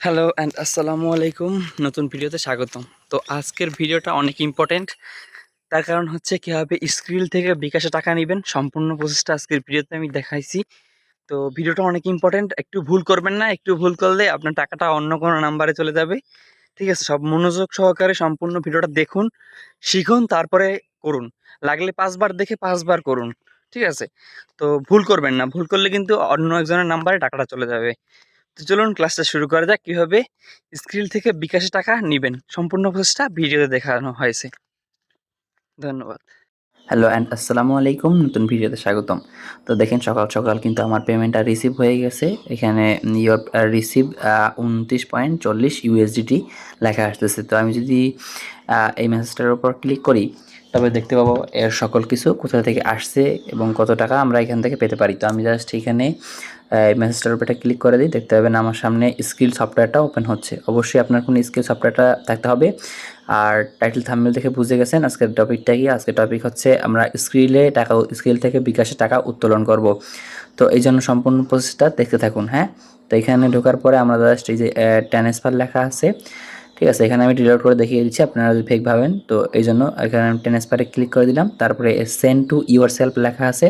Hello and আসসালামু আলাইকুম। নতুন ভিডিওতে স্বাগতম। তো আজকের ভিডিওটা অনেক ইম্পর্টেন্ট তার কারণ হচ্ছে কীভাবে স্ক্রিল থেকে বিকাশে টাকা নেবেন, সম্পূর্ণ প্রসেসটা আজকের ভিডিওতে আমি দেখাইছি। তো ভিডিওটা অনেক ইম্পর্টেন্ট একটু ভুল করবেন না, একটু ভুল করলে আপনার টাকাটা অন্য কোনো নাম্বারে চলে যাবে। ঠিক আছে, সব মনোযোগ সহকারে সম্পূর্ণ ভিডিওটা দেখুন, শিখুন, তারপরে করুন। লাগলে পাঁচবার দেখে পাঁচবার করুন। ঠিক আছে? তো ভুল করবেন না। ভুল করলে কিন্তু অন্য একজনের নাম্বারে টাকাটা চলে যাবে। তো চলুন ক্লাসটা শুরু করা যাক। কীভাবে স্ক্রিল থেকে বিকাশে টাকা নেবেন? সম্পূর্ণ প্রসেসটা ভিডিওতে দেখানো হয়েছে। ধন্যবাদ। হ্যালো অ্যান্ড আসসালামু আলাইকুম। নতুন ভিডিওতে স্বাগতম। তো দেখেন, সকাল সকাল কিন্তু আমার পেমেন্টটা রিসিভ হয়ে গেছে। এখানে ইয়োর রিসিভ উনত্রিশ পয়েন্ট চল্লিশ ইউএসডিটি লেখা আসতেছে। তো আমি যদি এই মেসেজটার উপর ক্লিক করি, তবে দেখতে পাবো এর সকল কিছু কোথা থেকে আসছে এবং কত টাকা আমরা এখান থেকে পেতে পারি। তো আমি জাস্ট এখানে এই মেসেজটার উপর ক্লিক করে দিই, দেখতে পাবেন আমার সামনে স্কিল সফটওয়্যারটা ওপেন হচ্ছে। অবশ্যই আপনার কোনো স্কিল সফটওয়্যারটা থাকতে হবে। আর টাইটেল থাম্বনেল দেখে বুঝে গেছেন, আজকের টপিকটা কি? আজকের টপিক হচ্ছে আমরা স্কিলে টাকা স্কিল থেকে বিকাশে টাকা উত্তোলন করব। তো এই জন্য সম্পূর্ণ প্রসেসটা দেখতে থাকুন হ্যাঁ? তো এখানে ঢোকার পরে আমরা জাস্ট এই যে ট্রান্সফার লেখা আছে। ঠিক আছে, এখানে আমি ডিলিট করে দেখিয়ে দিচ্ছি, আপনারা যদি ফেক ভাবেন, তো এই জন্য এখানে আমি ট্রান্সফারে ক্লিক করে দিলাম, তারপরে সেন্ড টু ইউর সেলফ লেখা আছে,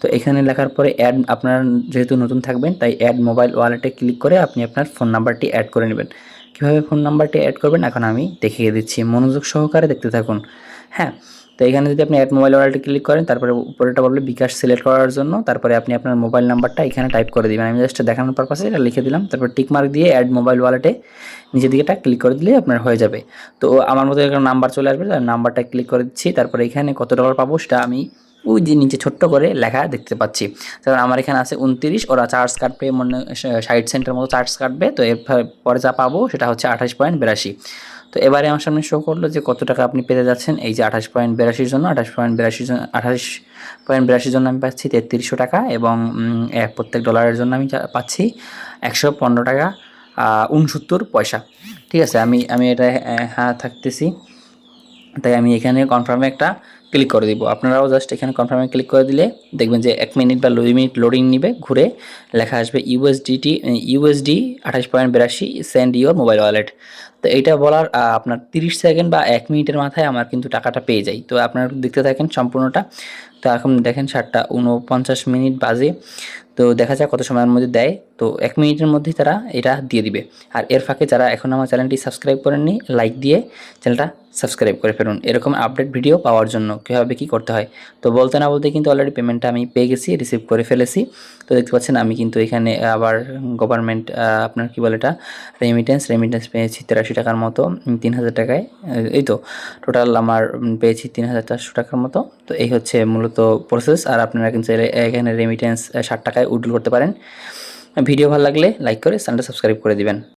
তো এখানে লেখার পরে অ্যাড আপনার যেহেতু নতুন থাকবেন, তাই অ্যাড মোবাইল ওয়ালেটে ক্লিক করে আপনি আপনার ফোন নাম্বারটি অ্যাড করে নেবেন। কীভাবে ফোন নাম্বারটি অ্যাড করবেন, এখন আমি দেখিয়ে দিচ্ছি, মনোযোগ সহকারে দেখতে থাকুন। হ্যাঁ তো এখানে যদি আপনি অ্যাড মোবাইল ওয়ালেটে ক্লিক করেন, তারপরে উপরেটা বলবে বিকাশ সিলেক্ট করার জন্য, তারপরে আপনি আপনার মোবাইল নাম্বারটা এখানে টাইপ করে দিবেন। আমি জাস্ট দেখানোর পারপাসে এটা লিখে দিলাম, তারপর টিক মার্ক দিয়ে অ্যাড মোবাইল ওয়ালেটে নিচের দিকেটা ক্লিক করে দিলে আপনার হয়ে যাবে। তো আমার মতো এখানে নাম্বার চলে আসবে নাম্বারটা ক্লিক করে দিচ্ছি, তারপরে এখানে কত ডলার পাবো সেটা আমি ওই যে নিচে ছোট্ট করে লেখা দেখতে পাচ্ছি। তারপর আমার এখানে আছে উনত্রিশ, ওরা চার্জ কাটবে মনে ষাট সেন্টের মতো চার্জ কাটবে, তো এর পরে যা পাবো সেটা হচ্ছে আঠাশ পয়েন্ট বিরাশি। তো এবারে আমার সামনে শো করল যে কত টাকা আপনি পেতে যাচ্ছেন। এই যে আঠাশ পয়েন্ট বিরাশির জন্য আঠাশ পয়েন্ট বিরাশির জন্য আঠাশ পয়েন্ট বিরাশির জন্য আমি পাচ্ছি তেত্রিশশো টাকা এবং প্রত্যেক ডলারের জন্য আমি পাচ্ছি একশো পনেরো টাকা উনসত্তর পয়সা। ঠিক আছে, আমি আমি এটা হ্যাঁ থাকতেছি। তাই আমি এখানে কনফার্মে একটা ক্লিক করে দিব। আপনারাও জাস্ট এখানে কনফার্মে ক্লিক করে দিলে দেখবেন যে এক মিনিট বা দুই মিনিট লোডিং নিবে, ঘুরে লেখা আসবে ইউএসডিটি ইউএসডি আঠাশ পয়েন্ট বিরাশি সেন্ড ইউর মোবাইল ওয়ালেট তো এইটা বলার আপনার তিরিশ সেকেন্ড বা এক মিনিটের মাথায় আমার কিন্তু টাকাটা পেয়ে যাই তো আপনারা দেখতে থাকেন সম্পূর্ণটা। তো এখন দেখেন সাতটা উনপঞ্চাশ মিনিট বাজে। তো দেখা যাক কত সময়ের মধ্যে দেয়। তো এক মিনিটের মধ্যেই তারা এটা দিয়ে দিবে। আর এর ফাঁকে যারা এখন আমার চ্যানেলটি সাবস্ক্রাইব করেননি, লাইক দিয়ে চ্যানেলটা সাবস্ক্রাইব করে ফেলুন। এরকম আপডেট ভিডিও পাওয়ার জন্য কীভাবে কী করতে হয়? তো বলতে না বলতে কিন্তু অলরেডি পেমেন্টটা আমি পেয়ে গেছি রিসিভ করে ফেলেছি। তো দেখতে পাচ্ছেন আমি কিন্তু এখানে আবার গভর্নমেন্ট আপনার কী বলে এটা? রেমিটেন্স রেমিটেন্স পেয়েছি, তেরাশি টাকার মতো তিন হাজার টাকায় এই তো টোটাল আমার পেয়েছি তিন হাজার চারশো টাকার মতো। তো এই হচ্ছে মূলত প্রসেস আর আপনারা কিন্তু এখানে রেমিটেন্স ষাট টাকায় উডল করতে পারেন। ভিডিও ভালো লাগলে লাইক করে চ্যানেলটা সাবস্ক্রাইব করে দিবেন।